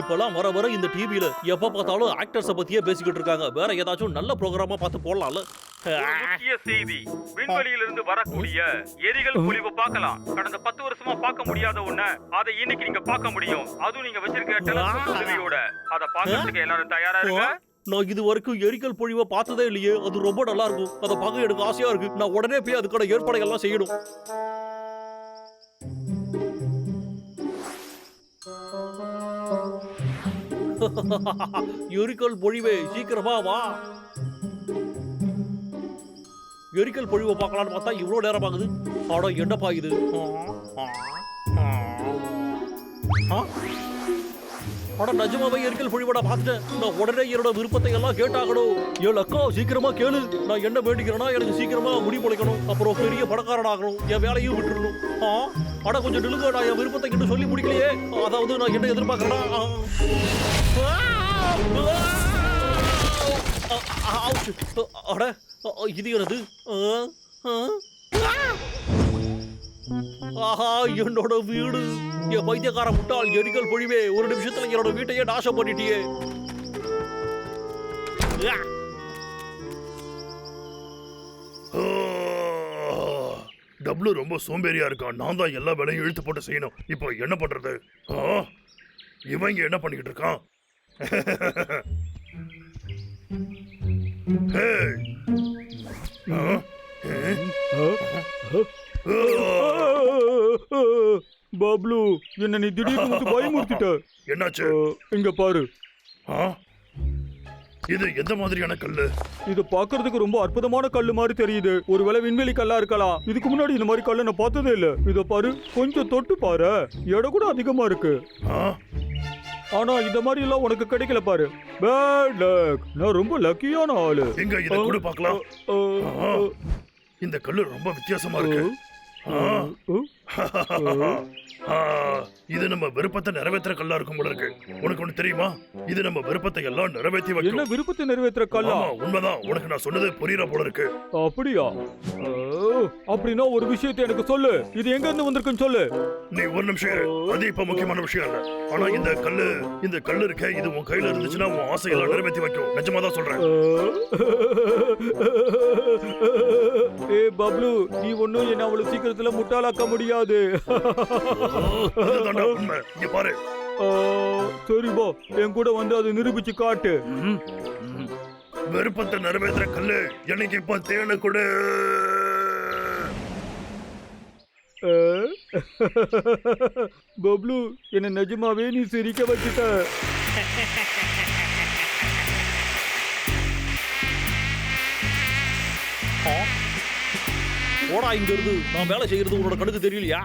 இப்பெல்லாம் வர வர இந்த டிவில எப்ப பார்த்தாலும் ஆக்டர்ஸ பத்தியே பேசிக்கிட்டு இருக்காங்க. வேற ஏதாச்சும் நல்ல ப்ரோக்ராமா பார்த்து போடலாம்ல. முக்கிய செய்தி. விண்வெளியிலிருந்து வரக்கூடிய எரிகள் பொழிவு பார்க்கலாம். கடந்த பத்து வருஷமா பார்க்க முடியாத ஒண்ண அதை இன்னைக்கு நீங்க பார்க்க முடியும். அதுவும் நீங்க வச்சிருக்க டெலஸ்கோப் உதவியோட அதை பார்க்கறதுக்கு எல்லாரும் தயாரா இருங்க. நான் இது வரைக்கும் எரிக்கல் பொழிவை பார்த்ததே இல்லையே. அது ரொம்ப நல்லா இருக்கும். அதை பார்க்க எனக்கு ஆசையா இருக்கு. நான் உடனே போய் அதுக்கான ஏற்பாடுகள் எல்லாம் செய்யணும். எரிக்கல் பொழிவே சீக்கிரமா வா. எரிக்கல் பொழிவை பார்க்கலாம்னு பார்த்தா இவ்வளோ நேரம் ஆகுது. ஆடா என்னப்பா இது? அட எரிக்கல் பொழிவடா பார்த்துட்டேன். நான் உடனே என்னோட விருப்பத்தை எல்லாம் கேட்டாகணும். ஏழு அக்கா சீக்கிரமா கேளு. நான் என்ன வேண்டிக்கிறேன்னா எனக்கு சீக்கிரமா முடி பொழைக்கணும் அப்புறம் பெரிய பணக்காரன் ஆகணும் என் வேலையும் விட்டுறணும். ஆ? அட கொஞ்சம் நிலுங்க நான் என் விருப்பத்தை கிட்ட சொல்லி முடிக்கலையே அதாவது நான் என்ன எதிர்பார்க்கறேன்னா அட இது எனது ஆ. ஆஹா என்னோட வீடு என் பைத்தியக்கார முட்டால் எரிக்கல் பொழிவே ஒரு நிமிஷத்துல என்னோட வீட்டையே நாசம் பண்ணிட்டியே யா. டப்ளு ரொம்ப சோம்பேறியா இருக்கான். நான் தான் எல்லா வேலையும் இழுத்து போட்டு செய்யணும். இப்போ என்ன பண்றது? ஆ? இவன் இங்க என்ன பண்ணிக்கிட்டு இருக்கான்! பப்ளு என்ன நீ திடீர்னு பயமுறுத்திட்ட. என்னாச்சு? இங்க பாரு. ஆ? இது எந்த மாதிரியான கல்லு? இது பார்க்கிறதுக்கு ரொம்ப அற்புதமான கல்லு மாதிரி தெரியுது. ஒருவேளை விண்வெளி கல்லா இருக்கலாம் இதுக்கு முன்னாடி இந்த மாதிரி கல்லை நான் பார்த்ததே இல்ல. இத பாரு கொஞ்சம் தொட்டு பாரு. எடை கூட அதிகமா இருக்கு? ஆனா இந்த மாதிரி எல்லாம் உனக்கு கிடைக்கல பாரு. பேட் லக் நான் ரொம்ப லக்கியான ஆளு. எங்க இத கூட பார்க்கலாம். இந்த கல்லு ரொம்ப வித்தியாசமா இருக்கு. இது நம்ம விருப்பத்தை நிறைவேற்ற கல்லா இருக்கும் போல இருக்கு. உனக்கு ஒண்ணு தெரியுமா? இது நம்ம விருப்பத்தை எல்லாம் நிறைவேற்றி என்ன வைக்கும் விருப்பத்தை நிறைவேற்ற கல்லா? உண்மைதான். உனக்கு நான் சொன்னது புரியற போல இருக்கு. அப்படியா? அப்படின்னா ஒரு விஷயத்தை எனக்கு சொல்லு. இது எங்க இருந்து வந்திருக்குன்னு சொல்லு. நீ ஒரு நிமிஷம். அது இப்ப முக்கியமான விஷயம் இல்ல. ஆனா இந்த கல்லு இந்த கல்லு இருக்க இது உன் கையில இருந்துச்சுன்னா உன் ஆசையெல்லாம் நிறைவேற்றி வைக்கும். நிஜமா தான் சொல்றேன். ஏ பப்ளு நீ ஒண்ணும் என்ன அவ்வளவு சீக்கிரத்துல முட்டாளாக்க முடியாது. இதுதான்டா உண்மை இங்க பாரு ஆ, சரி பா. என் கூட வந்து அதை நிரூபிச்சு காட்டு. விருப்பத்தை நிறைவேற்ற கல்லு எனக்கு இப்ப தேனு கொடு? பப்ளு என்ன நிஜமாவே நீ சிரிக்க வச்சுட்ட. ஆ. போடா இங்க இருந்து நான் வேலை செய்யறது உன்னோட கணக்கு தெரியலையா.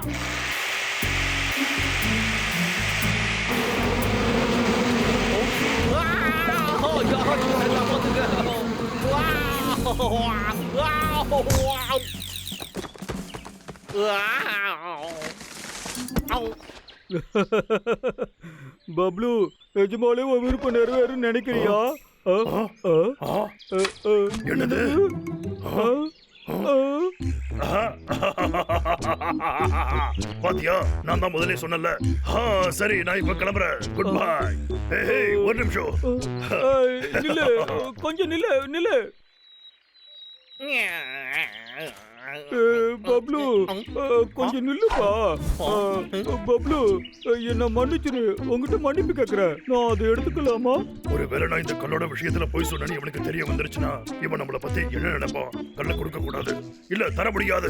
பப்ளு நிஜமாலே உன் விருப்பம் நிறைவேறும் நினைக்கிறியா. என்னது? பாத்தியா? நான் தான் முதல்ல சொன்னல சரி நான் இப்ப கிளம்புறேன். குட் பை ஒரு நிமிஷம். நில்லு கொஞ்சம் நில்லு நில்லு. பப்ளு கொஞ்சம் நில்லுப்பா. பப்ளு என்ன மன்னிச்சிரு. உங்ககிட்ட மன்னிப்பு கேக்குறேன் நான் அதை எடுத்துக்கலாமா? ஒருவேளை நான் இந்த கல்லோட விஷயத்துல போய் சொன்னேன்னு இவனுக்கு தெரிய வந்துருச்சுன்னா இவன் நம்மள பத்தி என்ன நினைப்பான்? கல்ல கொடுக்க கூடாது. இல்ல தர முடியாது.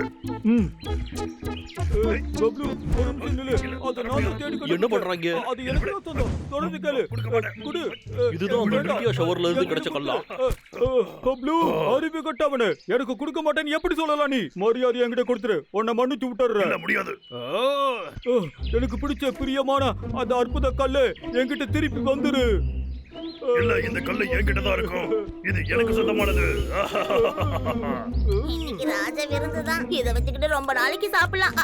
என்ன பண்றாங்க? இதுதான் ஷவர்ல இருந்து கிடைச்ச கல்லா? பப்ளு அறிவு கட்டவனே. எனக்கு கொடுக்க மாட்டேன்னு எப்படி சொல்லலாம் நீ? மரியாதை என்கிட்ட கொடுத்துரு. உன்னை மன்னிச்சு இல்ல விட்டுறேன் முடியாது? எனக்கு பிடிச்ச பிரியமான அந்த அற்புத கல்லு என்கிட்ட திருப்பி வந்துரு இல்ல இந்த கல்லு என்கிட்ட தான் இருக்கும்? இது எனக்கு சொந்தமானது. இன்னைக்கு ராஜ விருந்து தான். இதை வச்சுக்கிட்டு ரொம்ப நாளைக்கு சாப்பிடலாம்.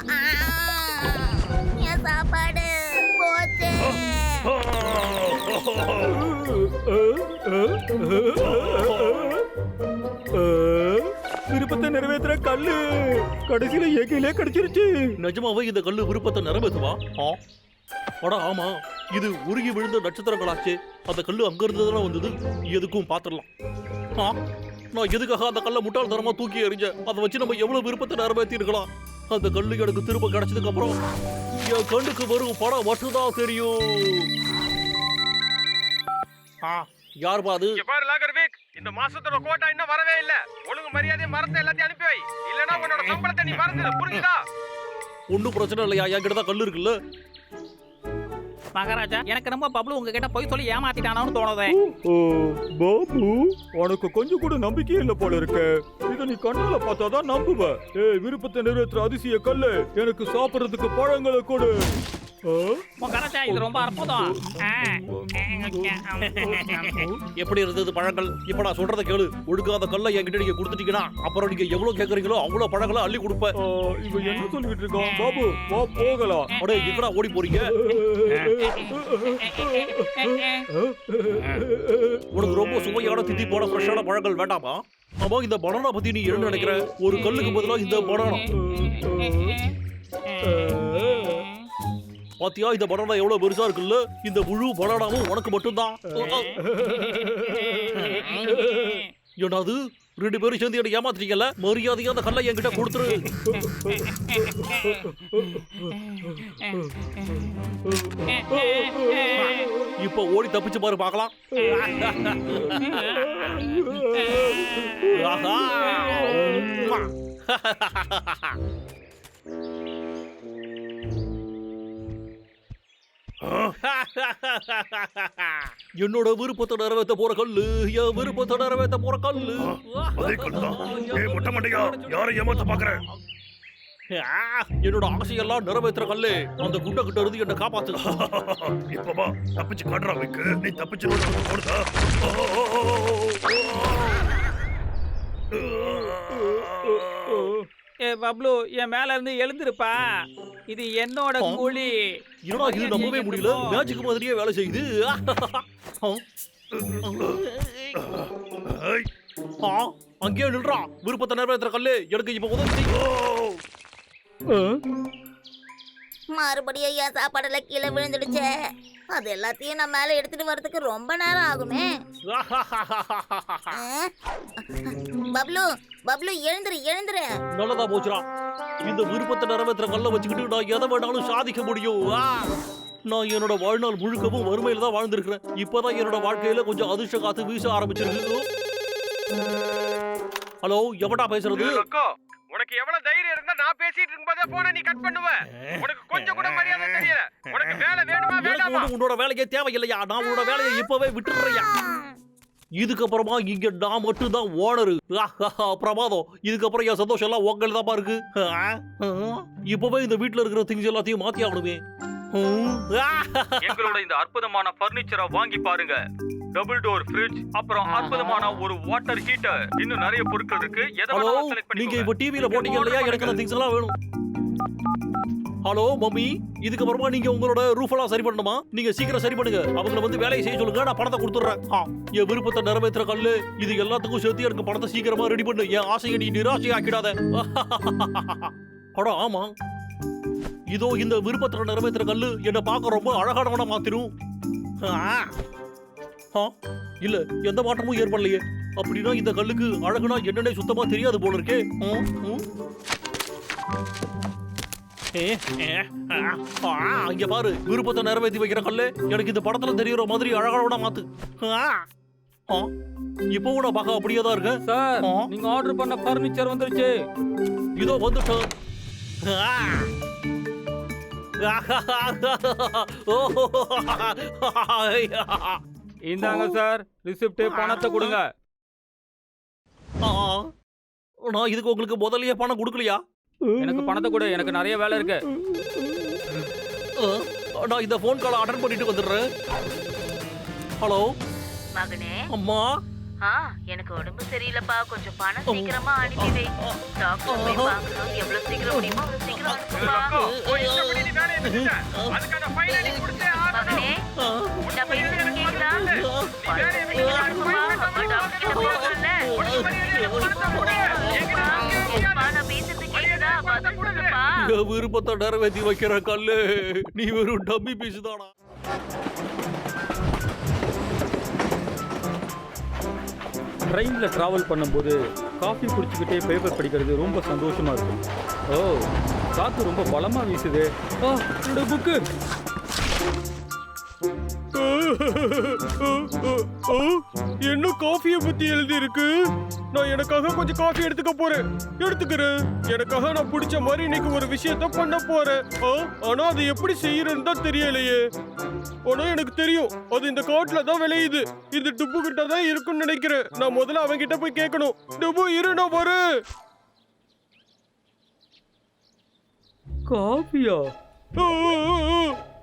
என் சாப்பாடு. போச்சு. விருப்பத்தை நிறைவேற்றுற கல்லு. கடைசியில என் கையிலே கிடைச்சிருச்சு. நிஜமாவே இந்த கல்லு விருப்பத்தை நிறைவேற்றுவா ஆ? அட ஆமா. இது உருகி விழுந்த நட்சத்திரங்களாச்சே. அந்த கல்லு அங்க இருந்து தானே வந்தது. எதுக்கும் பாத்துடலாம் ஆ? நான் எதுக்காக அந்த கல்லை முட்டாள்தனமா தூக்கி எறிஞ்சேன்? அதை வச்சு நம்ம எவ்வளவு விருப்பத்தை நிறைவேற்றி இருக்கலாம் அந்த கல்லு எனக்கு திரும்ப கிடைச்சதுக்கு அப்புறம் என் கண்ணுக்கு வரும் படம் மட்டும்தான் தெரியும். ஆ யார் லாகர்விக் இந்த மாசத்தோட கோட்டா இன்னும் வரவே இல்ல. ஒழுங்கு மரியாதை மரத்தை எல்லாத்தையும் அனுப்பி வை. இல்லனா உன்னோட சம்பளத்தை நீ மறந்துடு. புரிஞ்சுதா? ஒன்றும் பிரச்சனை இல்லையா? என்கிட்ட தான் கல்லு இருக்குல்ல? மகாராஜா எனக்கு ரொம்ப பப்ளு உங்ககிட்ட போய் சொல்லி ஏமாத்திட்டானோன்னு தோணுதே. ஓ, பாபு உனக்கு கொஞ்சம் கூட நம்பிக்கையே இல்ல போல இருக்க. இத நீ கண்ணால பார்த்தாதான் நம்புவ. ஏய் விருப்பத்தை நிறைவேற்றுற அதிசய கல்லு எனக்கு சாப்பிடுறதுக்கு பழங்களை கொடு. மகாராஜா இது ரொம்ப அற்புதம். எப்படி இருந்தது பழங்கள்? இப்ப நான் சொல்றத கேளு. ஒழுங்காத கல்லை என்கிட்ட நீங்க கொடுத்துட்டீங்கன்னா அப்புறம் நீங்க எவ்வளவு கேக்குறீங்களோ அவ்வளவு பழங்களை அள்ளி கொடுப்பேன் இவன் என்ன சொல்லிட்டு இருக்கான் பாபு வா போகலாம். அடே எங்கடா ஓடி போறீங்க? உனக்கு ரொம்ப சுவையான தித்தி போட ஃப்ரெஷ்ஷான பழங்கள் வேண்டாமா? ஆமா இந்த பனானா பத்தி நீ என்ன நினைக்கிற? ஒரு கல்லுக்கு பதிலா இந்த பனானா பாத்தியா இந்த பனானா எவ்வளவு பெருசா இருக்குல்ல? இந்த முழு பனானாவும் உனக்கு மட்டும்தான். என்னது? ரெண்டு பேரும் சேர்ந்து என்ன ஏமாத்துறீங்கல்ல? மரியாதையா அந்த கல்லை என்கிட்ட கொடுத்துரு. இப்ப ஓடி தப்பிச்சு பாரு பார்க்கலாம். ஆஹா. என்னோட விருப்பத்தை நிறைவேற்ற போற கல்லு என் விருப்பத்தை நிறைவேற்ற போற கல்லு. அதே கல்லு தான் ஏ மொட்டை மண்டையா யாரை ஏமாத்த பாக்குற? ஆ, என்னோட ஆசையெல்லாம் நிறைவேற்ற கல்லு அந்த குண்டை கிட்ட இருந்து என்ன காப்பாத்து இப்ப வா தப்பிச்சு காட்டுறா வைக்கு நீ தப்பிச்சு கொடுத்தா ஏ பப்ளு என் மேல இருந்து எழுந்திருப்பா. இது என்னோட. குழி என்னடா இது? நம்பவே முடியல. மேஜிக் மாதிரியே வேலை செய்யுது. ஆ, அங்கேயே நில்றா. விருப்பத்தை நிறைவேற்ற கல்லு எனக்கு இப்ப உதவி? மறுபடியும் என் சாப்பாடுல கீழே விழுந்துடுச்சே. அது எல்லாத்தையும் நான் மேல எடுத்துட்டு வரதுக்கு ரொம்ப நேரம் ஆகுமே? பப்ளு பப்ளு எழுந்துரு எழுந்துரு. நல்லதா போச்சுடா. இந்த விருப்பத்தை நிறைவேற்ற கல்ல வச்சுக்கிட்டு நான் எதை வேணாலும் சாதிக்க முடியும்! நான் என்னோட வாழ்நாள் முழுக்கவும் வறுமையில தான் வாழ்ந்திருக்கிறேன். இப்பதான் என்னோட வாழ்க்கையில கொஞ்சம் அதிர்ஷ்ட காத்து வீச ஆரம்பிச்சிருக்கு. ஹலோ? எவடா பேசுறது? அக்கா உனக்கு எவ்வளவு தைரியம் இருந்தா நான் பேசிட்டு இருக்கும்போதே போன நீ கட் பண்ணுவ. உனக்கு கொஞ்சம் கூட மரியாதை தெரியல. உனக்கு வேலை வேணுமா வேண்டாமா? உன்னோட வேலையே தேவையில்லையா? நான் உன்னோட வேலையை இப்பவே விட்டுடுறையா? இதுக்கப்புறமா இங்க நான் மட்டும் தான் ஓனரு பிரமாதம். இதுக்கப்புறம் என் சந்தோஷம் எல்லாம் உங்கள் தான் இருக்கு. இப்பவே இந்த வீட்ல இருக்கிற திங்ஸ் எல்லாத்தையும் மாத்தி ஆகணுமே. எங்களோட இந்த அற்புதமான பர்னிச்சரை வாங்கி பாருங்க. டபுள் டோர் ஃப்ரிட்ஜ் அப்புறம் அற்புதமான ஒரு வாட்டர் ஹீட்டர் இன்னும் நிறைய பொருட்கள் இருக்கு. எதை நீங்க இப்ப டிவில போட்டீங்க இல்லையா? எனக்கு திங்ஸ் எல்லாம் வேணும். Hello mummy. இதுக்கப்புறமா நீங்க உங்களோட ரூஃப் எல்லாம் சரி பண்ணணுமா? நீங்க சீக்கிரம் சரி பண்ணுங்க. அவங்கள வந்து வேலையை செய்ய சொல்லுங்க நான் பணத்தை கொடுத்துட்றேன். என் விருப்பத்தை நிறைவேற்ற கல்லு இது எல்லாத்துக்கும் சேர்த்து எனக்கு பணத்தை சீக்கிரமா ரெடி பண்ணு. என் ஆசையை நீ நிராசை ஆக்கிடாத அடா ஆமா. இதோ இந்த விருப்பத்தை நிறைவேற்ற கல்லு என்னை பார்க்க ரொம்ப அழகானவனா மாத்திரும். ஆ. ஆ, இல்ல எந்த மாற்றமும் ஏற்படலையே. அப்படின்னா இந்த கல்லுக்கு அழகுனா என்னன்னே சுத்தமா தெரியாது போல இருக்கே. ம், இங்க பாரு விருப்பத்தை நிறைவேற்றி வைக்கிற கல்லு எனக்கு இந்த படத்துல தெரியற மாதிரி அழகான மாத்து. இப்பவும் நான் பார்க்க அப்படியே தான் இருக்கேன் சார். நீங்க ஆர்டர் பண்ண பர்னிச்சர் வந்துருச்சு. இதோ. ஓ, இந்தாங்க சார் ரிசிப்ட் பணத்தை கொடுங்க. நான் இதுக்கு உங்களுக்கு முதல்லயே பணம் கொடுக்கலையா? எனக்கு பணத்தை கொடு எனக்கு நிறைய வேலை இருக்கு நான் இந்த ஃபோன் காலை அட்டன் பண்ணிட்டு வந்துடுறேன் ஹலோ மகனே அம்மா ஆ எனக்கு உடம்பு சரியில்லைப்பா கொஞ்சம் பணம் சீக்கிரமா அனுப்பி வை டாக்டர் போய் பார்க்கணும் எவ்வளவு சீக்கிரம் முடியுமோ அவ்வளவு சீக்கிரம் அனுப்புப்பா. மகனே நான் பேசுறது கேக்குதா சீக்கிரம் அனுப்புப்பா அம்மா டாக்டர் கிட்ட அப்பா நான் பேசுறது என் விருப்பத்தை நிறைவேற்றி வைக்கிற கல்லு நீ வெறும் டம்மி பீஸ் தானா ட்ரெயினில் ட்ராவல் பண்ணும்போது காஃபி குடிச்சுக்கிட்டே பேப்பர் படிக்கிறது ரொம்ப சந்தோஷமா இருக்கும் ஓ காற்று ரொம்ப பலமாக வீசுது ஆ என்னோட புக்கு என்ன காஃபியை பத்தி எழுதி இருக்கு நான் எனக்காக கொஞ்சம் காஃபி எடுத்துக்க போறேன். எடுத்துக்கிறேன். எனக்காக நான் பிடிச்ச மாதிரி இன்னைக்கு ஒரு விஷயத்த பண்ண போறேன். ஆனா அது எப்படி செய்யறதுன்னு தான் தெரியலையே. ஆனா எனக்கு தெரியும் அது இந்த காட்டுல தான் விளையுது. இது டுப்பு கிட்ட தான் இருக்குன்னு நினைக்கிறேன். நான் முதல்ல அவன் கிட்ட போய் கேட்கணும். டுப்பு இரு நான் வரேன். காஃபியா.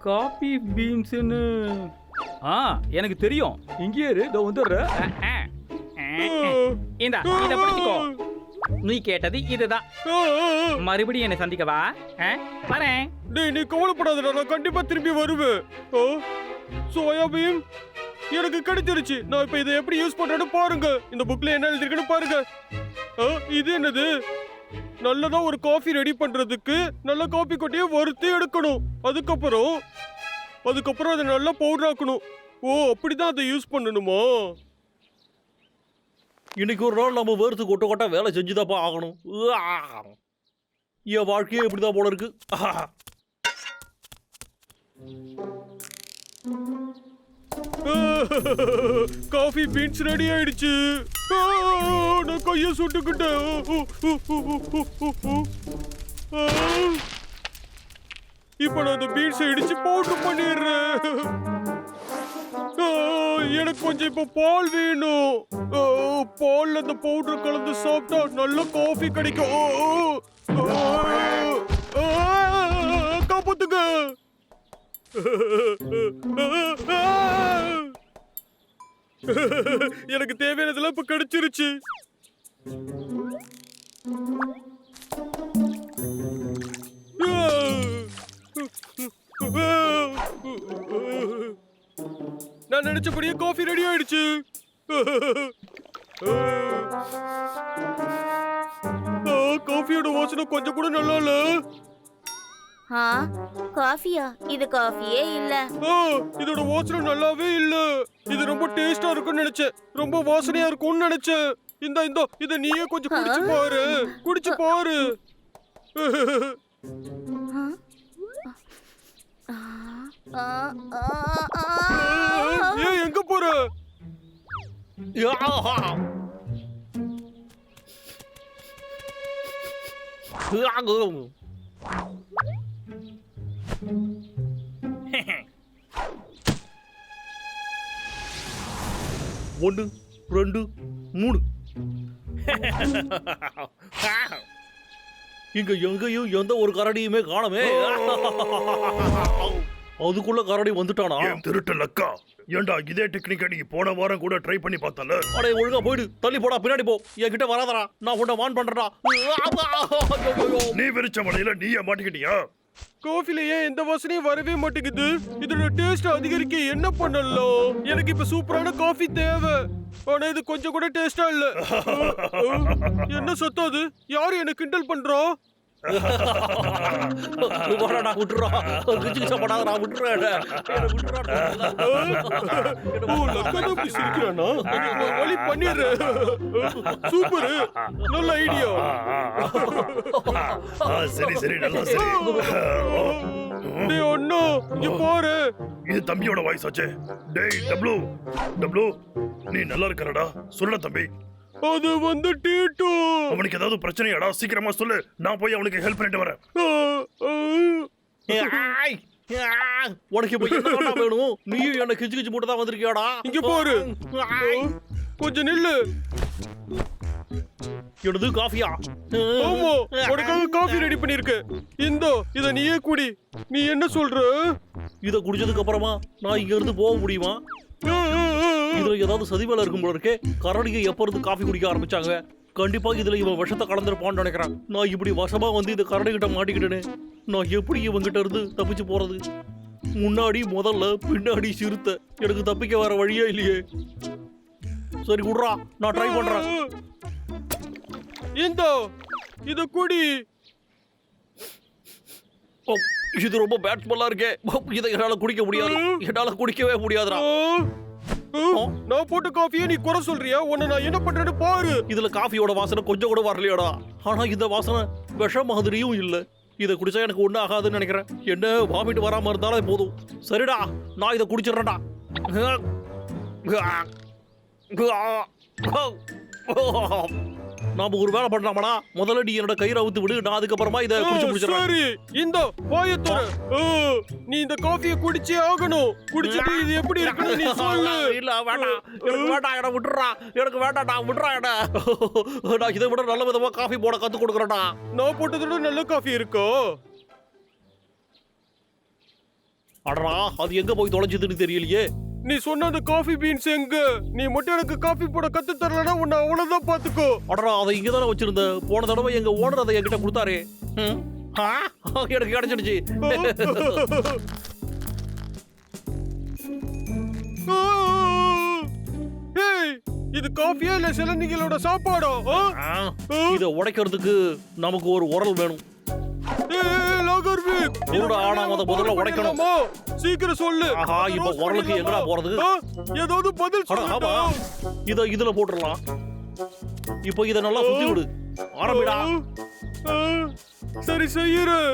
காபி பீன்ஸ்னு ஆ எனக்கு தெரியும். இங்கே இரு இதோ வந்துடுறேன். இந்தா இத பிடிச்சுக்கோ. நீ கேட்டது இதுதான். மறுபடியும் என்னை சந்திக்கவா வரேன். டேய் நீ கவலைப்படாதடா நான் கண்டிப்பா திரும்பி வருவேன். ஓ எனக்கு கிடைச்சிருச்சு. நான் இப்போ இதை எப்படி யூஸ் பண்றேன்னு பாருங்க. இந்த புக்ல என்ன எழுதிருக்குன்னு பாருங்க. இது என்னது? நல்லதா ஒரு காஃபி ரெடி பண்றதுக்கு நல்ல காஃபி கொட்டியை வறுத்து எடுக்கணும். அதுக்கப்புறம் அதுக்கப்புறம் அதை நல்லா பவுடர் ஆக்கணும். ஓ அப்படிதான் அதை யூஸ் பண்ணணுமா? இன்னைக்கு ஒரு நாள் நம்ம வேர்த்து கொட்ட கொட்ட வேலை செஞ்சுதாப்பா ஆகணும். என் வாழ்க்கையே இப்படிதான் போல இருக்கு. காஃபி பீன்ஸ் ரெடி ஆயிடுச்சு. நான் கைய சுட்டுக்கிட்டேன். இப்போ நான் அந்த பீன்ஸை இடிச்சு போட்டு பண்ணிடுறேன். எனக்கு கொஞ்சம் இப்போ பால் வேணும் ஆ, பால்ல அந்த பவுடர் கலந்து சாப்பிட்டா நல்ல காஃபி கிடைக்கும் காப்பாத்துங்க எனக்கு தேவையானதெல்லாம் இப்ப கிடைச்சிருச்சு நான் நினைச்சபடியே காஃபி ரெடி ஆயிடுச்சு. காஃபியோட வாசனை கொஞ்சம் கூட நல்லா இல்ல. ஆ காஃபியா இது காஃபியே இல்ல. இதோட வாசனை நல்லாவே இல்ல. இது ரொம்ப டேஸ்டா இருக்கும்னு நினைச்சேன். ரொம்ப வாசனையா இருக்கும்னு நினைச்சேன். இந்த இந்த இத நீயே கொஞ்சம் குடிச்சு பாரு. குடிச்சு பாரு ஆ, ஆ, ஆ. ஏன் எங்க போற? ஒன்று ரெண்டு மூணு. இங்க எங்கேயும் எந்த ஒரு கரடியுமே காணமே. அதுக்குள்ள கரடி வந்துட்டானா? திருட்டு லக்கா? ஏன்டா இதே டெக்னிக்கை நீ போன வாரம் கூட ட்ரை பண்ணி பார்த்தல? அடே ஒழுங்கா போயிடு. தள்ளி போடா பின்னாடி போ. என்கிட்ட வராதடா. நான் உன்னை வான் பண்றேன்டா. ஐயோ. நீ விரிச்ச மலையில நீயே மாட்டிக்கிட்டியா? காஃபில ஏன் எந்த வாசனையும் வரவே மாட்டேங்குது? இதோட டேஸ்ட் அதிகரிக்க என்ன பண்ணலாம்? எனக்கு இப்ப சூப்பரான காஃபி தேவை. ஆனா இது கொஞ்சம் கூட டேஸ்டா இல்ல. என்ன சத்தம் அது? யாரு என்ன கிண்டல் பண்றா? கிச்சு கிச்சா சிரிக்கிறானா? நான் ஒரு வழி பண்ணிடுறேன் சூப்பர். நல்ல ஐடியா. சரி சரி நல்லா சரி. டேய் அண்ணா இங்க பாரு. இது தம்பியோட வாய்ஸ் ஆச்சே. டேய் டப்ளு டப்ளு நீ நல்லா இருக்கறடா. சொல்ல தம்பி. அது வந்து டீட்டு அவனுக்கு ஏதாவது பிரச்சனையாடா சீக்கிரமா சொல்லு. நான் போய் அவனுக்கு ஹெல்ப் பண்ணிட்டு வரேன். ஏய், ஏய், உனக்கு இப்ப என்ன வேணும்? நீயும் என்ன கிச்சு கிச்சு போட்டு தான் வந்திருக்கியாடா? இங்க பாரு. கொஞ்சம் நில்லு. எனது காஃபியா? ஆமா உனக்காக காஃபி ரெடி பண்ணிருக்கேன் இந்தோ இத நீயே குடி. நீ என்ன சொல்ற? இத குடிச்சதுக்கு அப்புறமா நான் இங்க இருந்து போக முடியுமா. இதுல ஏதாவது சதி வேலை இருக்கும் போல இருக்கே. கரடியை எப்ப இருந்து காஃபி குடிக்க ஆரம்பிச்சாங்க? கண்டிப்பா இதுல இவன் விஷத்தை கலந்துருப்பான்னு நினைக்கிறேன். நான் இப்படி வசமா வந்து இந்த கரடி கிட்ட மாட்டிக்கிட்டேனே. நான் எப்படி இவங்கிட்ட இருந்து தப்பிச்சு போறது? முன்னாடி முதல்ல பின்னாடி சிறுத்தை. எனக்கு தப்பிக்க வேற வழியே இல்லையே. சரி விட்றா. நான் ட்ரை பண்றேன். இந்த இது குடி. இது ரொம்ப பேட் ஸ்மெல்லா இருக்கே இதை என்னால குடிக்க முடியாது. என்னால குடிக்கவே முடியாதுடா. ஆ, ஆ, நான் போட்ட காஃபியை நீ குறை சொல்றியா? உன்னை நான் என்ன பண்றேன்னு பாரு. இதுல காஃபியோட வாசனை கொஞ்சம் கூட வரலையாடா. ஆனா இந்த வாசனை விஷம் மாதிரியும் இல்ல. இதை குடிச்சா எனக்கு ஒன்றும் ஆகாதுன்னு நினைக்கிறேன். என்ன வாமிட்டு வராம இருந்தாலே போதும். சரிடா நான் இதை குடிச்சிடுறேன்டா. நாம ஒரு வேலை பண்ணலாமாடா முதல்ல நீ என்னோட கயிறு அவுத்து விடு நான் அதுக்கப்புறமா இதை குடிச்சு முடிச்சிடறேன். சரி. இந்த வாயத்தோட நீ இந்த காஃபியை குடிச்சே ஆகணும். குடிச்சிட்டு இது எப்படி இருக்குன்னு நீ சொல்லு. இல்ல வேண்டாம். எனக்கு வேண்டாம் என்ன விட்டுறா. எனக்கு வேண்டாம்டா விட்டுறா என்ன. நான் இதை விட நல்ல விதமா காஃபி போட கத்து கொடுக்குறேன்டா. நான் போட்டதோட நல்ல காஃபி இருக்கோ? அடடா அது எங்க போய் தொலைஞ்சதுன்னு தெரியலையே. நீ சொன்ன அந்த காஃபி பீன்ஸ் எங்க? நீ மட்டும் எனக்கு காஃபி போட கத்து தரலனா உன்னை அவ்வளவுதான் பாத்துக்கோ அடடா அதை இங்க தானே வச்சிருந்தேன் போன தடவை எங்க ஓனர் அதை என்கிட்ட கொடுத்தாரு. எனக்கு கிடைச்சிடுச்சு. ஏய் இது காஃபியா இல்ல சிலந்திகளோட சாப்பாடா? இதை உடைக்கிறதுக்கு நமக்கு ஒரு உரல் வேணும். ஊடா, ஆனா முத முதல்ல உடைக்கணும். சீக்கிரம் சொல்லு. ஆஹா, இப்ப உரலுக்கு எங்கடா? போறது? ஏதாவது பதில் சொல்லுடா. இதை இதுல போட்டுடலாம். இப்போ இதை நல்லா சுத்தி விடு. ஆரம்பிடா. சரி செய்யறேன்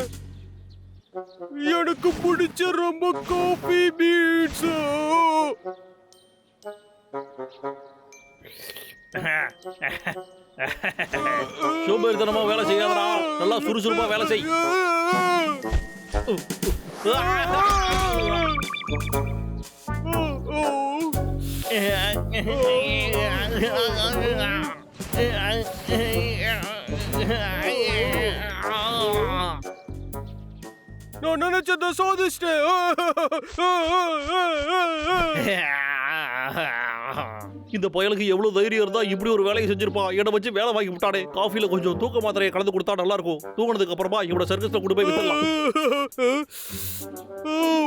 எனக்கு பிடிச்ச ரொம்ப காஃபி பீட்ஸ் சோம்பேறித்தனமா வேலை செய்யாதடா. நல்லா சுறுசுறுப்பா வேலை செய். நான் நினைச்சத சாதிச்சிட்டேன். இந்த பயலுக்கு எவ்வளவு தைரியம் இருந்தா இப்படி ஒரு வேலையை செஞ்சிருப்பான் என்னை வச்சு வேலை வாங்கி விட்டானே. காஃபில கொஞ்சம் தூக்க மாத்திரையை கலந்து கொடுத்தா நல்லா இருக்கும் தூங்கினதுக்கு அப்புறமா இவனோட சர்க்கஸ்ல கொண்டு போய் வித்துடலாம்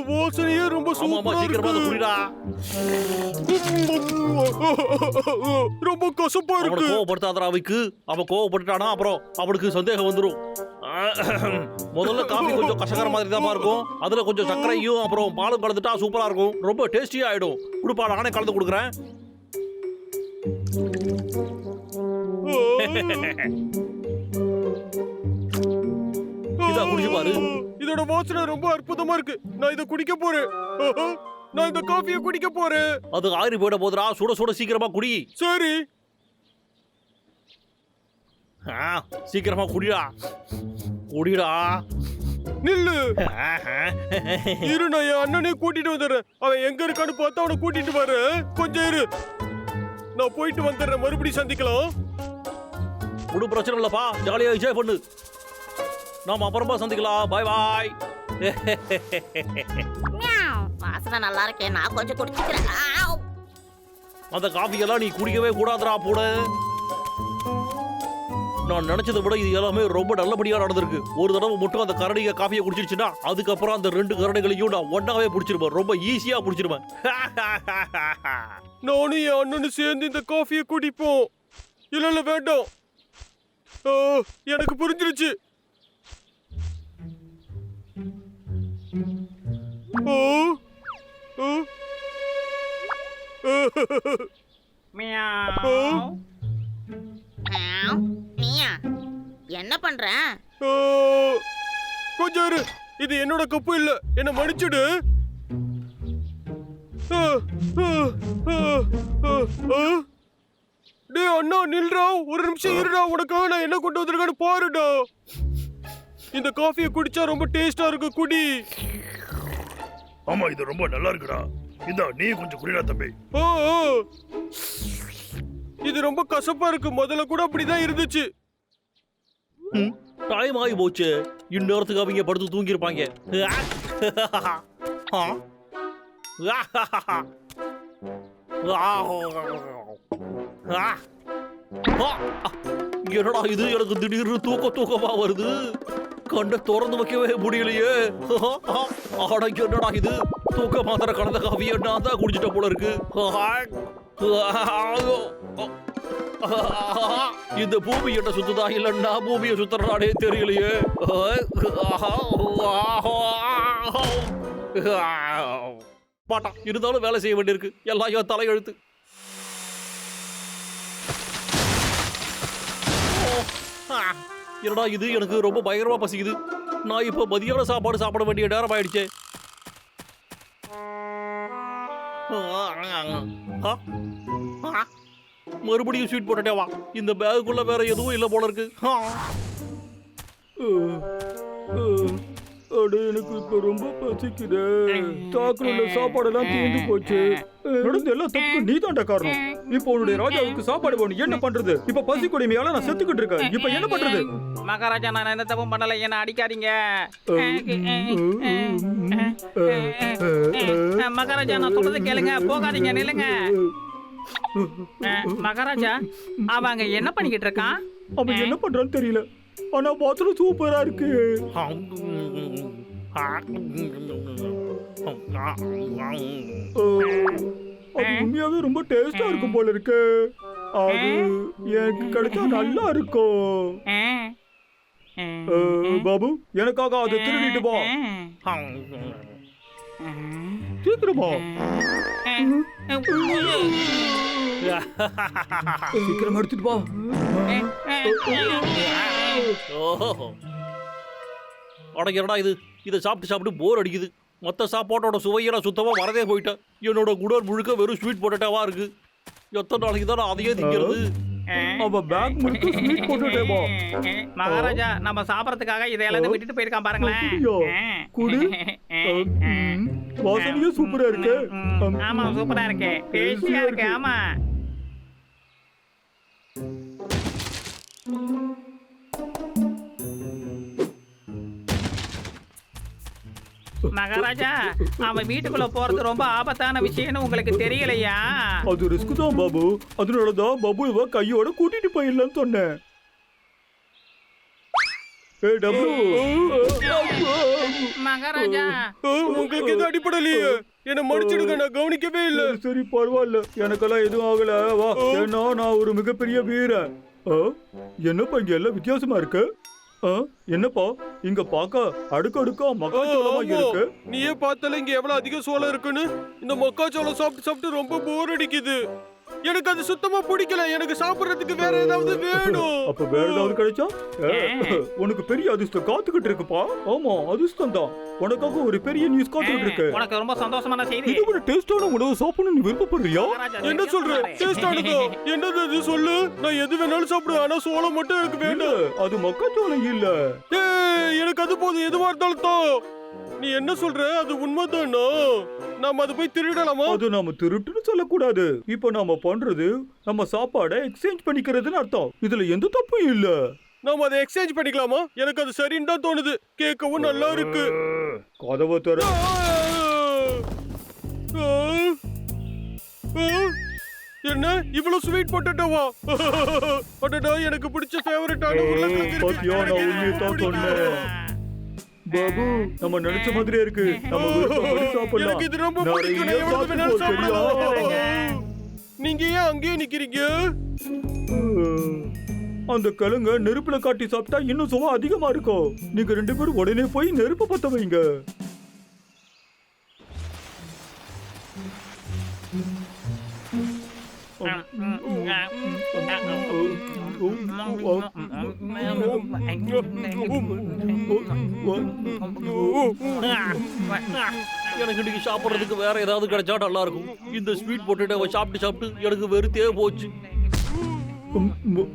வாசனையே ரொம்ப சூப்பரா சீக்கிரமா குடிடா. ரொம்ப கசப்பா இருக்கு. கோவப்படுத்தாதடா அவைக்கு. அவன் கோவப்பட்டுட்டானா அப்புறம் அவனுக்கு சந்தேகம் வந்துடும் முதல்ல காஃபி கொஞ்சம் கசகர மாதிரி தான் இருக்கும். அதுல கொஞ்சம் சர்க்கரையும் அப்புறம் பாலும் கலந்துட்டா சூப்பரா இருக்கும். ரொம்ப டேஸ்டியா ஆயிடும். குடுப்பா நானே கலந்து கொடுக்குறேன். இதா குடிச்சு பாரு. இதோட வாசனை ரொம்ப அற்புதமா இருக்கு. நான் இத குடிக்க போறேன். நான் இந்த காஃபியை குடிக்க போறேன். அது ஆறி போயிட போதுடா. சுட சுட சீக்கிரமா குடி. சரி. சீக்கிரமா குடிடா. குடிடா. நில்லு. இரு நான் என் அண்ணனே கூட்டிட்டு வந்துடுறேன். அவன் எங்க இருக்கான்னு பார்த்து அவனை கூட்டிட்டு வரேன். கொஞ்சம் இரு. நான் போயிட்டு வந்துடுறேன். மறுபடியும் சந்திக்கலாம். ஒன்றும் பிரச்சனை இல்லப்பா. ஜாலியா என்ஜாய் பண்ணு. நாம அப்புறமா சந்திக்கலாம். பாய் பாய் வாசனை நல்லா இருக்கே. நான் கொஞ்சம் குடிச்சுக்கிறேன். அந்த காஃபியெல்லாம் நீ குடிக்கவே கூடாதுடா போட நான் நினைச்சதை விட இது எல்லாமே ரொம்ப நல்லபடியா நடந்திருக்கு. ஒரு தடவை மட்டும் அந்த கரடிங்க காஃபியை குடிச்சிருச்சுன்னா அதுக்கப்புறம் அந்த ரெண்டு கரடிகளையும் நான் ஒன்னாவே பிடிச்சிருவேன். ரொம்ப ஈஸியா பிடிச்சிருவேன். நானும் என் அண்ணனும் சேர்ந்து இந்த காஃபியை குடிப்போம். இல்ல இல்ல வேண்டாம். ஆ, எனக்கு புரிஞ்சிருச்சு. ஓ ஓ. நீயா என்ன பண்ற? ஓ, கொஞ்சம் இரு. இது என்னோட கப்பு இல்ல. என்ன மன்னிச்சிடு. ஆ, ஆ, ஆ, ஆ, டேய் அண்ணா நில்றா. ஒரு நிமிஷம் இருடா. உனக்காக நான் என்ன கொண்டு வந்திருக்கேன்னு பாருடா. இந்த காஃபியை குடிச்சா ரொம்ப டேஸ்டா இருக்கு குடி. ஆமா இது ரொம்ப நல்லா இருக்குடா. இந்தா நீ கொஞ்சம் குடிடா தம்பி. ஆ. இது ரொம்ப கசப்பா இருக்கு. முதல்ல கூட அப்படிதான் இருந்துச்சு. டைம் ஆகி போச்சு. இந்நேரத்துக்கு அவங்க படுத்து தூங்கியிருப்பாங்க. ஆ? ஆ. ஆ. என்னடா இது? எனக்கு திடீர்னு தூக்க தூக்கமா வருது. கண்ணை திறந்து வைக்கவே முடியலையே. ஆட என்னடா இது? தூக்க மாத்திர கலந்த காவிய நான் தான் குடிச்சிட்ட போல இருக்கு. இந்த பூமி என்ன சுத்துதா? இல்லன்னா பூமியை சுத்துறானே தெரியலையே. பாட்டா இருந்தாலும் வேலை செய்ய வேண்டியிருக்கு. எல்லாம் தலையெழுத்து. என்னடா இது? எனக்கு ரொம்ப பயங்கரமா பசிக்குது. நான் இப்போ மதியான சாப்பாடு சாப்பிட வேண்டிய நேரம் ஆயிடுச்சே. ஆ, மறுபடியும் ஸ்வீட் போட்டுட்டே வா. இந்த பேகுக்குள்ள வேற எதுவும் இல்லை போல இருக்கு. அட எனக்கு இப்ப ரொம்ப பசிக்குது. தாக்குல சாப்பாடெல்லாம் தீர்ந்து போச்சு. நடந்த எல்லா தப்புக்கும் நீ காரணம். இப்போ உன்னுடைய ராஜாவுக்கு சாப்பாடு வேணும். என்ன பண்றது? இப்ப பசி கொடுமையால நான் செத்துக்கிட்டு இருக்கேன். இப்ப என்ன பண்றது? மகாராஜா நான் எந்த தப்பும் பண்ணல. என்ன அடிக்காதீங்க. மகாராஜா நான் சொல்றதை கேளுங்க. போகாதீங்க நில்லுங்க. மகாராஜா அவன் அங்க என்ன பண்ணிக்கிட்டு இருக்கான்? அவன் என்ன பண்றான்னு தெரியல. ஆனா பாத்திரம் சூப்பரா இருக்கு. அது உண்மையாவே ரொம்ப டேஸ்டா இருக்கும் போல இருக்கு. அது எனக்கு கிடைச்சா நல்லா இருக்கும் பாபு எனக்காக அதை திருடிட்டு வா. சீக்கிரமா சீக்கிரம் எடுத்துட்டு போ. ஓஹோ. இது? இதை சாப்பிட்டு சாப்பிட்டு போர் அடிக்குது. மொத்த சாப்பாட்டோட சுவையெல்லாம் சுத்தமாக வரதே போயிட்டேன். என்னோட குடர் முழுக்க வெறும் ஸ்வீட் பொட்டேட்டாவா இருக்கு. எத்தனை நாளைக்கு தான் அதையே திங்கிறது? அவ பேக் முழுக்க ஸ்வீட் போட்டுட்டே வா மகாராஜா நம்ம சாப்பிடறதுக்காக இதை எல்லாத்தையும் விட்டுட்டு போயிருக்கான் பாருங்களேன்? குடு. ம், வாசனையே சூப்பரா இருக்கு. ஆமா சூப்பரா இருக்கு. டேஸ்டியா இருக்கு. ஆமா. மகாராஜா அவன் வீட்டுக்குள்ள போறது ரொம்ப ஆபத்தான விஷயம்னு உங்களுக்கு தெரியலையா? அது ரிஸ்க் தான் பாபு. அதனாலதான் பாபுவை கையோட கூட்டிட்டு போயிடலாம்னு சொன்னேன். மகாராஜா. உங்களுக்கு எதுவும் அடிப்படலையே என்ன மன்னிச்சிடுங்க நான் கவனிக்கவே இல்ல. சரி பரவாயில்ல. எனக்கெல்லாம் எதுவும் ஆகல. வா. ஏன்னா நான் ஒரு மிகப்பெரிய வீரன். என்னப்பா இங்க எல்லாம் வித்தியாசமா இருக்கு? என்னப்பா? இங்க பார்க்க அடுக்கடுக்கா மக்காச்சோளமா. இருக்கு. நீயே பார்த்தால இங்க எவ்வளவு அதிக சோளம் இருக்குன்னு? இந்த மக்காச்சோளம் சாப்பிட்டு சாப்பிட்டு ரொம்ப போர் அடிக்குது. எனக்கு அது சுத்தமா பிடிக்கல. எனக்கு சாப்பிடுறதுக்கு வேற ஏதாவது வேணும். அப்ப வேற ஏதாவது கிடைச்சா? உனக்கு பெரிய அதிர்ஷ்டம் காத்துக்கிட்டு இருக்குப்பா. ஆமா அதிர்ஷ்டம் தான். உனக்காக ஒரு பெரிய நியூஸ் காத்துக்கிட்டு இருக்கு. உனக்கு ரொம்ப சந்தோஷமான செய்தி. இதை விட டேஸ்டான உணவு சாப்பிடணும் நீ விருப்பப்படுறியா? என்ன சொல்ற? டேஸ்ட் ஆனதா? என்னது அது சொல்லு. நான் எது வேணாலும் சாப்பிடுவேன். ஆனா சோளம் மட்டும் எனக்கு வேண்டாம். அது மக்காச்சோளம் இல்ல. எனக்கு அது போதும். எதுவா இருந்தாலும் தான் நீ என்ன சொல்ற? அது உண்மைதானா? நாம அதை போய் திருடலாமா? அது நாம திருட்டுன்னு சொல்லக்கூடாது. இப்ப நாம பண்றது நம்ம சாப்பாடை எக்ஸ்சேஞ்ச் பண்ணிக்கிறதுன்னு அர்த்தம். இதுல எந்த தப்பும் இல்ல. நாம அதை எக்ஸ்சேஞ்ச் பண்ணிக்கலாமா? எனக்கு அது சரின்னு தான் தோணுது. கேட்கவும் நல்லா இருக்கு. கதவை தர! என்ன? இவ்வளவு ஸ்வீட் பொட்டேட்டோவா பொட்டேட்டோ எனக்கு பிடிச்ச ஃபேவரட்டான உருளைக்கிழங்கு இருக்கு. பாபு நம்ம நினைச்ச மாதிரியே இருக்கு. நம்ம விருப்பப்படி சாப்பிடலாம். எனக்கு இது ரொம்ப பிடிக்கும். நான் எவ்வளவு வேணாலும்? சாப்பிடலாம். நீங்க ஏன் அங்கேயே நிக்கிறீங்க? அந்த கிழங்க நெருப்புல காட்டி சாப்பிட்டா இன்னும் சுவை அதிகமா இருக்கும் நீங்க ரெண்டு பேரும் உடனே போய் நெருப்பு பத்த வைங்க. எனக்கு இன்னைக்கு சாப்பிட்றதுக்கு வேற ஏதாவது கிடைச்சா நல்லா இருக்கும் இந்த ஸ்வீட் பொட்டேட்டோவை சாப்பிட்டு சாப்பிட்டு எனக்கு வெறுத்தே போச்சு. ம், ம்,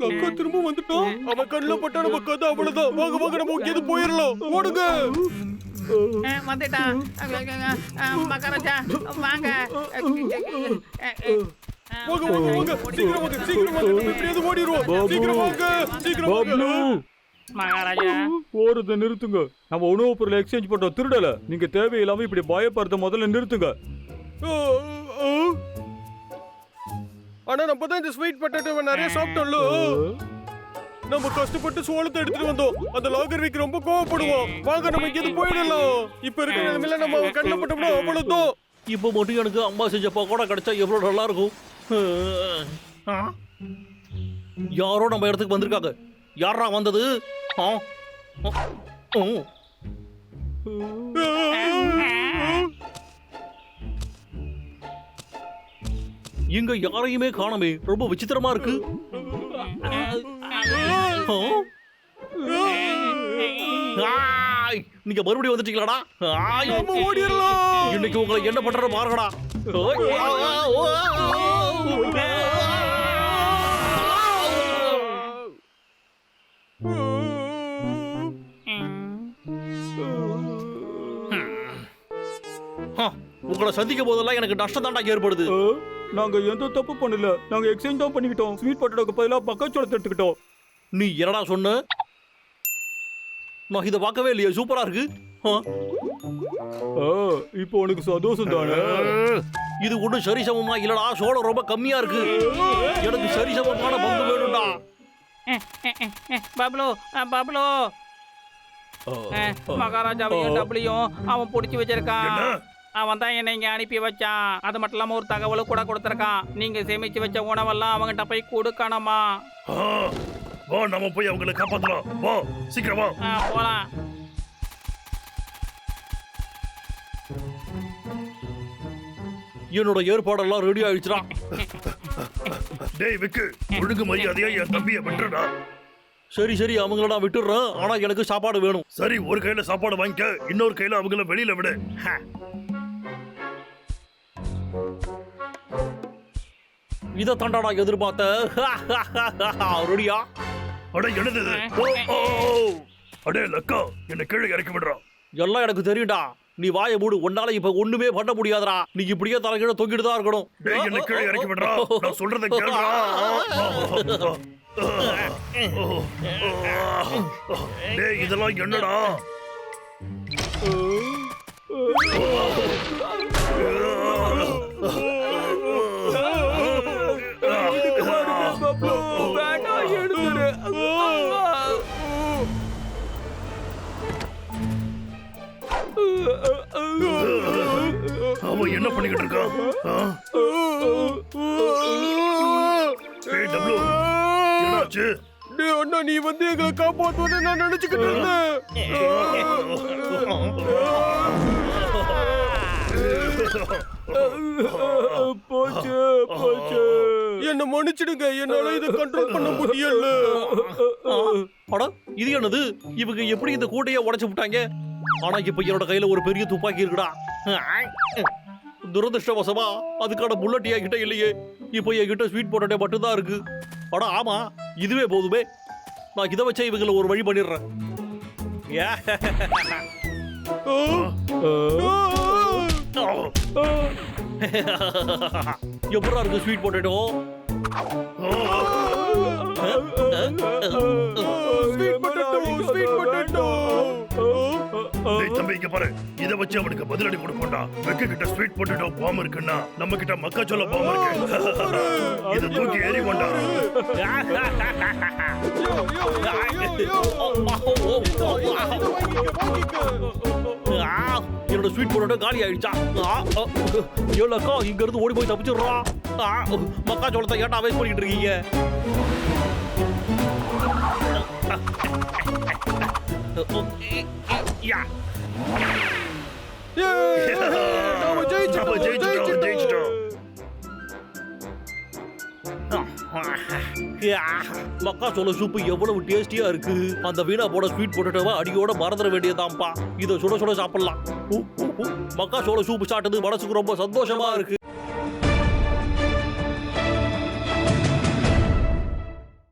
லங்கா திரும்ப வந்துட்டான் அவன் கண்ணுல பட்டா நம்ம கதை அவ்வளவுதான். வாங்க வாங்க நம்ம இங்க போயிடலாம். ஓடுங்க. வந்துட்டான் மகாராஜா வாங்க. வாங்க வாங்க வாங்க. சீக்கிரம் வாங்க சீக்கிரம் வாங்க. நம்ம எப்படியாவது ஓடிடுவோம். சீக்கிரம் வாங்க சீக்கிரம் வாங்க. மகாராஜா. போறத நிறுத்துங்க. நம்ம உணவு பொருளை எக்ஸ்சேஞ்ச் பண்றோம். திருடல. நீங்க தேவையில்லாம இப்படி பயப்படுறத முதல்ல நிறுத்துங்க. ஆனா நம்ம தான் இந்த ஸ்வீட் பொட்டேட்டோவை நிறைய சாப்பிட்டோம்ல. நம்ம கஷ்டப்பட்டு சோளத்தை எடுத்துட்டு வந்தோம். அந்த லாகர் வீக் ரொம்ப கோவப்படுவோம். வாங்க நம்ம இங்க போயிடலாம். இப்ப இருக்கிற நிலைமையில நம்ம அவன் கண்ணில் பட்டோம்னா அவ்வளவுதான். இப்போ மட்டும் எனக்கு அம்மா செஞ்ச பக்கோடா கிடைச்சா எவ்வளவு நல்லா இருக்கும்? யாரோ நம்ம இடத்துக்கு வந்திருக்காங்க. யாரா வந்தது? ஆ? இங்க யாரையுமே காணோமே. ரொம்ப விசித்திரமா இருக்கு. நீங்க மறுபடியும் வந்துட்டீங்களாடா? இன்னைக்கு உங்களை என்ன பண்ற பாருங்கடா. உங்களை சந்திக்கும் போதெல்லாம் எனக்கு நஷ்டம் தாண்டா ஏற்படுது நாங்க எந்த தப்பு பண்ணல. நாங்க எக்ஸ்சேஞ்ச் தான் பண்ணிக்கிட்டோம். ஸ்வீட் பொட்டேட்டோக்கு பதிலா மக்காச்சோளத்தை எடுத்துக்கிட்டோம். நீ என்னடா சொன்ன? நான் இதை பார்க்கவே இல்லையே. சூப்பரா இருக்கு. இப்போ உனக்கு சந்தோஷம் தானே? இது ஒன்றும் சரிசமமா இல்லடா. சோளம் ரொம்ப கம்மியா இருக்கு. எனக்கு சரிசமமான பங்கு வேணும்டா. பப்ளு பப்ளு மகாராஜாவையும் டபுளையும் அவன் பிடிச்சி வச்சிருக்கான். அவன் தான் என்னை இங்க அனுப்பி வச்சான். அது மட்டும் இல்லாம ஒரு தகவலும் கூட கொடுத்துருக்கான். நீங்க சேமிச்சு வச்ச உணவெல்லாம் அவங்ககிட்ட போய் கொடுக்கணுமா? வா நம்ம போய் அவங்கள காப்பாத்தலாம். வா சீக்கிரம் போலாம். என்னோட ஏற்பாடெல்லாம் ரெடி ஆயிடுச்சுடா. டேய் விக்கு ஒழுங்கு மரியாதையா என் தம்பியை விட்டுடா சரி சரி அவங்கள நான் விட்டுடுறேன். ஆனா எனக்கு சாப்பாடு வேணும். சரி ஒரு கையில சாப்பாடு வாங்கிக்க. இன்னொரு கையில அவங்கள வெளியில விடு. இதை தாண்டாடா எதிர்பார்த்த ரெடியா அட என்னது இது? ஓ, ஓ, ஓ. அடே லக்கா என்ன கீழே இறக்கி விடுறான் எல்லாம் எனக்கு தெரியும்டா நீ வாயை மூடு உன்னால இப்ப ஒண்ணுமே பண்ண முடியாதுடா நீ இப்படியே தலைகீழ தொங்கிட்டு தான் இருக்கணும் டேய் என்ன கீழே இறக்கி விடுறா நான் சொல்றத கேளுடா டேய் இதெல்லாம் என்னடா வேண்டாம் அவன் என்ன பண்ணிக்கிட்டு இருக்கான் என்னாச்சு? அண்ணா நீ வந்து எங்களை காப்பாத்துவன்னு நான் நினைச்சுக்கிட்டு இருந்தேன். போச்சு போச்சு. என்ன மன்னிச்சிடுங்க. என்னால இதை கண்ட்ரோல் பண்ண முடியல. அட இது என்னது? இவங்க எப்படி இந்த கூட்டையை உடைச்சு விட்டாங்க? ஆனா இப்ப என்னோட கையில ஒரு பெரிய துப்பாக்கி இருக்குடா. துரதிருஷ்டவசமா அதுக்கான புல்லட் என்கிட்ட இல்லையே. இப்போ என்கிட்ட ஸ்வீட் பொட்டேட்டோ மட்டும்தான் இருக்கு. அட ஆமா இதுவே போதுமே. நான் இதை வச்சே இவங்களை ஒரு வழி பண்ணிடுறேன். ஏ. எப்படா இருக்கு sweet potato sweet potato sweet potato டேய் தம்பி இங்க பாரு. இத வச்சு அவனுக்கு பதிலடி கொடுப்போம்டா வெக்க கிட்ட ஸ்வீட் பொட்டேட்டோ பாம் இருக்குன்னா நம்ம கிட்ட மக்காச்சோள பாம் இருக்கு. இத தூக்கி ஆ, என்னோட ஸ்வீட் பொட்டேட்டோ காலி ஆயிடுச்சா? எவ்வளோக்கா இங்க இருந்து ஓடி போய் தப்பிச்சிடுறா. மக்காச்சோளத்தை ஏன்டா வேஸ்ட் பண்ணிட்டு இருக்கீங்க? யா. நாம ஜெயிச்சிட்டோம் நம்ம ஜெயிச்சிட்டோம் ஜெயிச்சிட்டோம் மக்கா சோள சூப்பு எவ்வளவு டேஸ்டியா இருக்கு அந்த வீணா போட ஸ்வீட் பொட்டேட்டோவை அடியோட மறந்துட வேண்டியதாம்பா இதை சுட சுட சாப்பிடலாம் மக்கா சோள சூப்பு சாப்பிட்டது மனசுக்கு ரொம்ப சந்தோஷமா இருக்கு